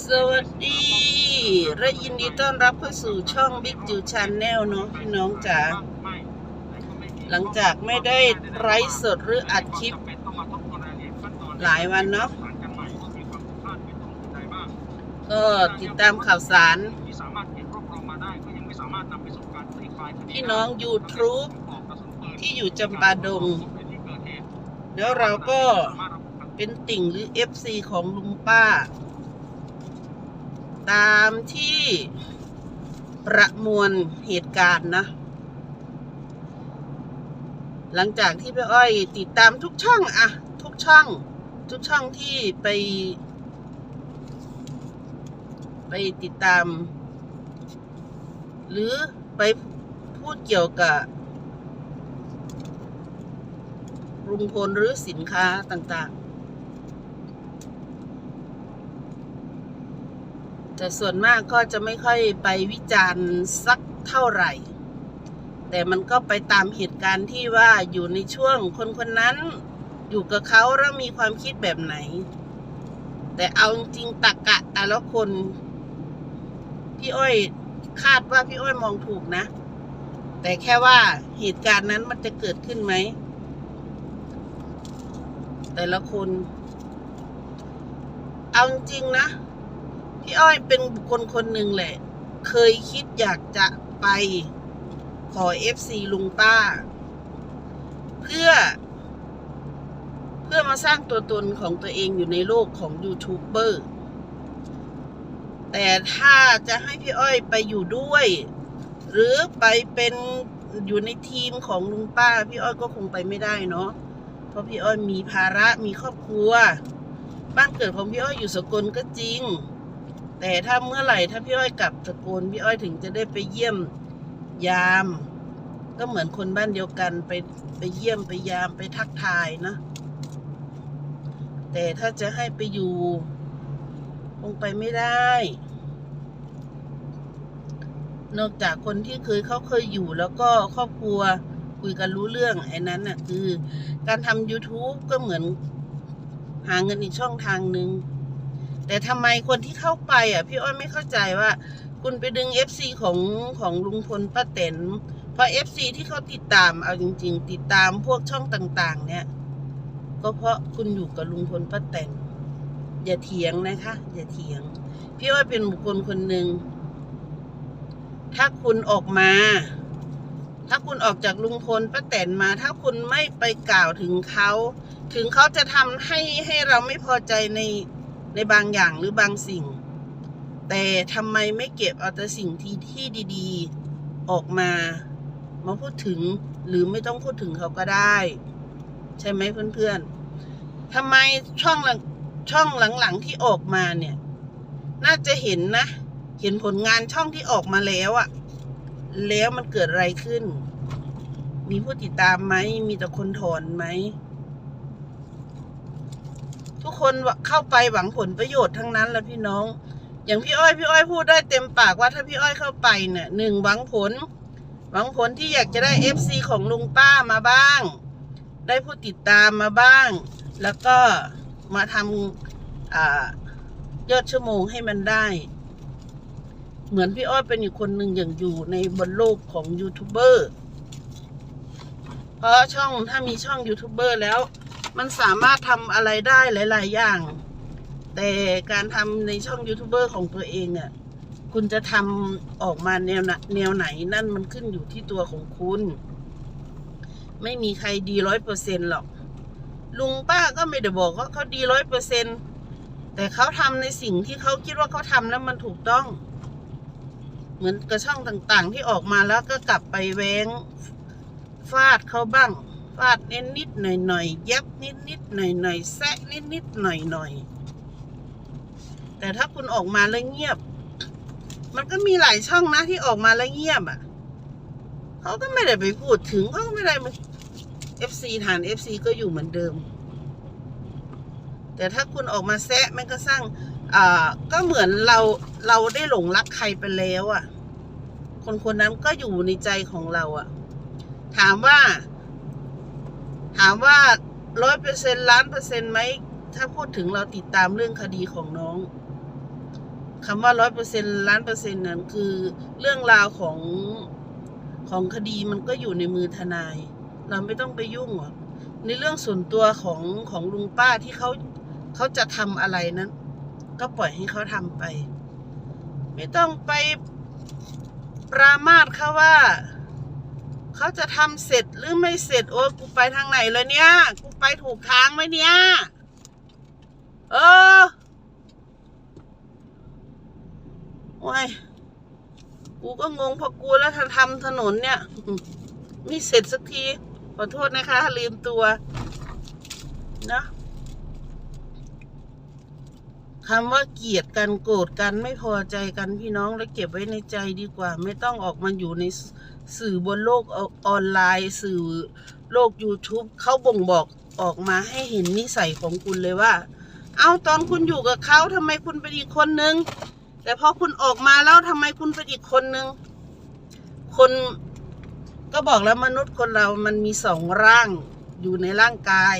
สวัสดี และยินดีต้อนรับเข้าสู่ช่อง Big จิวช n แนลเนาะพี่น้องจ๋าหลังจากไม่ได้ไลฟ์สดหรืออัดคลิป หลายวันเนาะก็ติดตามข่าวสาร พี่น้อง YouTube ที่อยู่จำปาดง แล้วเราก็เป็นติ่งหรือ FC ของลุงป้า ตามที่ประมวลเหตุการณ์นะ หลังจากที่พี่อ้อยติดตามทุกช่องอะทุกช่อง ทุกช่องที่ไป ไปติดตาม หรือไปพูดเกี่ยวกับลุงพลหรือสินค้าต่างๆ แต่ส่วนมากก็จะไม่ค่อยไปวิจารณ์สักเท่าไหร่ แต่มันก็ไปตามเหตุการณ์ที่ว่าอยู่ในช่วงคนคนนั้น อยู่กับเขาแล้วมีความคิดแบบไหน แต่เอาจริงตักกะแต่ละคน พี่อ้อยคาดว่าพี่อ้อยมองถูกนะ แต่แค่ว่าเหตุการณ์นั้นมันจะเกิดขึ้นไหม แต่ละคน เอาจริงนะ พี่อ้อยเป็นบุคคลคนหนึ่งแหละ เคยคิดอยากจะไปขอเอฟซีลุงป้า เพื่อ เพื่อมาสร้างตัวตนของตัวเองอยู่ในโลกของยูทูบเบอร์แต่ถ้าจะให้พี่อ้อยไปอยู่ด้วย หรือไปเป็นอยู่ในทีมของลุงป้า พี่อ้อยก็คงไปไม่ได้เนาะเพราะพี่อ้อยมีภาระมีครอบครัว บ้านเกิดของพี่อ้อยอยู่สกลก็จริง แต่ถ้าเมื่อไหร่ถ้าพี่อ้อยกลับสกลพี่อ้อยถึงจะได้ไปเยี่ยมยาม ก็เหมือนคนบ้านเดียวกันไปไปเยี่ยมไปยามไปทักทายนะแต่ถ้าจะให้ไปอยู่คงไปไม่ได้ นอกจากคนที่เคยเขาเคยอยู่แล้วก็ครอบครัวคุยกันรู้เรื่องไอ้นั้นน่ะ คือ การทำ YouTube ก็เหมือนหาเงินอีกช่องทางหนึ่ง แต่ทำไมคนที่เข้าไปอะ พี่อ้อยไม่เข้าใจว่า คุณไปดึง FC ของของลุงพลป้าแตนเพราะ FC ที่เขาติดตามเอาจริง ๆ ติดตามพวกช่องต่าง ๆ เนี่ย ก็เพราะคุณอยู่กับลุงพลป้าแตนอย่าเถียงนะคะ อย่าเถียง พี่อ้อยเป็นบุคคลคนหนึ่งถ้าคุณออกมาถ้าคุณออกจากลุงพลป้าแตนมา ถ้าคุณไม่ไปกล่าวถึงเขา ถึงเขาจะทำให้ให้เราไม่พอใจใน ในบางอย่างหรือบางสิ่ง แต่ทำไมไม่เก็บเอาแต่สิ่งที่ที่ดีๆออกมา มาพูดถึงหรือไม่ต้องพูดถึงเขาก็ได้ ใช่ไหมเพื่อนๆทำไมช่องหลังช่องหลังๆที่ออกมาเนี่ย น่าจะเห็นนะ เห็นผลงานช่องที่ออกมาแล้วอะแล้วมันเกิดอะไรขึ้น มีผู้ติดตามไหม มีแต่คนถอนไหม ทุกคนเข้าไปหวังผลประโยชน์ทั้งนั้นแหละพี่น้อง อย่างพี่อ้อยพี่อ้อยพูดได้เต็มปากว่าถ้าพี่อ้อยเข้าไปเนี่ยหนึ่งหวังผล หวังผลที่อยากจะได้เอฟซีของลุงป้ามาบ้าง ได้ผู้ติดตามมาบ้าง แล้วก็มาทำอยอดชั่วโมงให้มันได้ เหมือนพี่อ้อยเป็นอีกคนหนึ่งอย่างอยู่ในบนโลกของยูทูบเบอร์เพราะช่องถ้ามีช่องยูทูบเบอร์แล้ว มันสามารถทำอะไรได้หลาย ๆ อย่าง แต่การทำในช่องยูทูบเบอร์ของตัวเองเนี่ยคุณจะทำออกมาแนวแนวไหนนั่นมันขึ้นอยู่ที่ตัวของคุณ ไม่มีใครดีร้อยเปอร์เซ็นหรอก ลุงป้าก็ไม่ได้บอกว่าเขาดีร้อยเปอร์เซ็นแต่เขาทำในสิ่งที่เขาคิดว่าเขาทำแล้วมันถูกต้อง เหมือนกระช่องต่างๆ ที่ออกมาแล้วก็กลับไปแว้งฟาดเขาบ้าง ฟาดนิดนิดหน่อยหน่อยยับนิดนิดหน่อยหน่อยแซะนิดนิดหน่อยหน่อยแต่ถ้าคุณออกมาแล้วเงียบ มันก็มีหลายช่องนะที่ออกมาแล้วเงียบอะเขาก็ไม่ได้ไปพูดถึงเขาก็ไม่ได้มาเอฟซีฐานเอฟซีก็อยู่เหมือนเดิม แต่ถ้าคุณออกมาแซะมันก็สร้างอ่าก็เหมือนเราเราได้หลงรักใครไปแล้วอะ คนคนนั้นก็อยู่ในใจของเราอะ ถามว่า ถามว่าร้อยเปอร์เซ็นล้านเปอร์เซ็นต์ไหมถ้าพูดถึงเราติดตามเรื่องคดีของน้องคำว่าร้อยเปอร์เซ็นล้านเปอร์เซ็นต์นั้นคือเรื่องราวของของคดีมันก็อยู่ในมือทนาย เราไม่ต้องไปยุ่งหรอกในเรื่องส่วนตัวของของลุงป้าที่เขาเขาจะทำอะไรนั้น ก็ปล่อยให้เขาทำไป ไม่ต้องไปปรามาสเขาว่า เขาจะทำเสร็จหรือไม่เสร็จโอ้กูไปทางไหนเลยเนี่ย กูไปถูกทางไหมเนี่ย เออโอ้ยกูก็งงพอกูแล้วทำถนนเนี่ยไม่เสร็จสักที ขอโทษนะคะ ลืมตัวนะ คำว่าเกลียดกันโกรธกันไม่พอใจกันพี่น้องแล้วเก็บไว้ในใจดีกว่า ไม่ต้องออกมาอยู่ในสื่อบนโลกออนไลน์ สื่อโลก YouTube เขาบ่งบอกออกมาให้เห็นนิสัยของคุณเลยว่า เอาตอนคุณอยู่กับเขาทำไมคุณเป็นอีกคนนึง แต่พอคุณออกมาแล้วทำไมคุณเป็นอีกคนนึง คนก็บอกแล้วมนุษย์คนเรามันมีสองร่างอยู่ในร่างกาย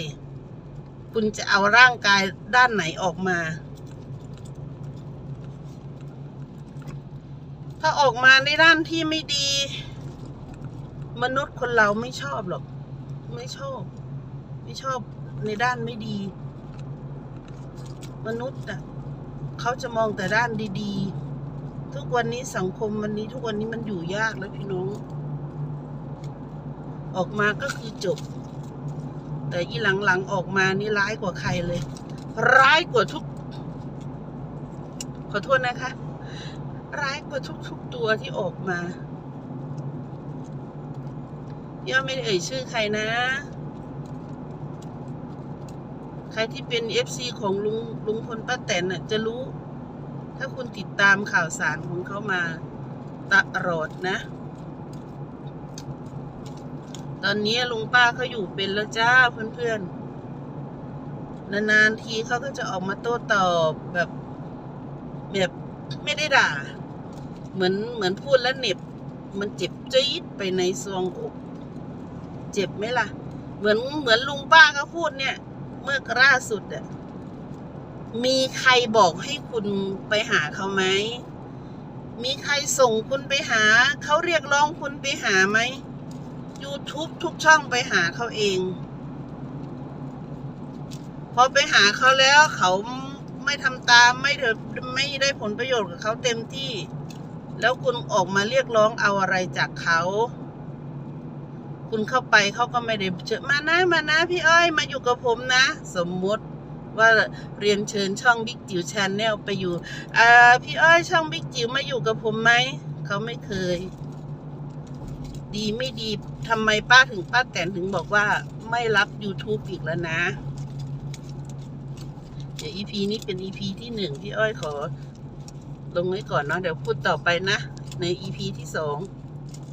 คุณจะเอาร่างกายด้านไหนออกมา ถ้าออกมาในด้านที่ไม่ดี มนุษย์คนเราไม่ชอบหรอก ไม่ชอบ ไม่ชอบในด้านไม่ดี มนุษย์อะเขาจะมองแต่ด้านดีๆ ทุกวันนี้สังคมวันนี้ทุกวันนี้มันอยู่ยากแล้วพี่น้อง ออกมาก็คือจบ แต่อีหลังๆออกมานี่ร้ายกว่าใครเลย ร้ายกว่าทุก ขอโทษนะคะ ร้ายกว่าทุกๆตัวที่ออกมา ย่าไม่ได้เอ่ยชื่อใครนะ ใครที่เป็นเอฟซีของลุงลุงพลป้าแตนน่ะจะรู้ ถ้าคุณติดตามข่าวสารของเขามาตลอดนะ ตอนนี้ลุงป้าเขาอยู่เป็นแล้วจ้าเพื่อนๆนานๆทีเขาก็จะออกมาโต้ตอบแบบแบบไม่ได้ด่า เหมือนเหมือนพูดแล้วเหน็บ มันเจ็บจี๊ดไปในซวงอก เจ็บไหมล่ะ เหมือนเหมือนลุงป้าก็พูดเนี่ย เมื่อล่าสุดอะมีใครบอกให้คุณไปหาเขาไหม มีใครส่งคุณไปหา เขาเรียกร้องคุณไปหาไหม YouTube ทุกช่องไปหาเขาเอง พอไปหาเขาแล้วเขาไม่ทำตามไม่เถไม่ได้ผลประโยชน์กับเขาเต็มที่ แล้วคุณออกมาเรียกร้องเอาอะไรจากเขา คุณเข้าไปเขาก็ไม่ได้เชิญมานะมานะ พี่อ้อยมาอยู่กับผมนะ สมมติว่าเรียนเชิญช่องบิ๊กจิ๋วชาแนลไปอยู่อ่าพี่อ้อยช่องบิ๊กจิ๋วมาอยู่กับผมไหมเขาไม่เคย ดีไม่ดีทำไมป้าถึงป้าแตนถึงบอกว่าไม่รับ YouTube อีกแล้วนะ เดี๋ยว EP นี้เป็น EP ที่หนึ่งที่อ้อยขอ ลงไว้ก่อนเนาะเดี๋ยวพูดต่อไปนะ ใน EP ที่สอง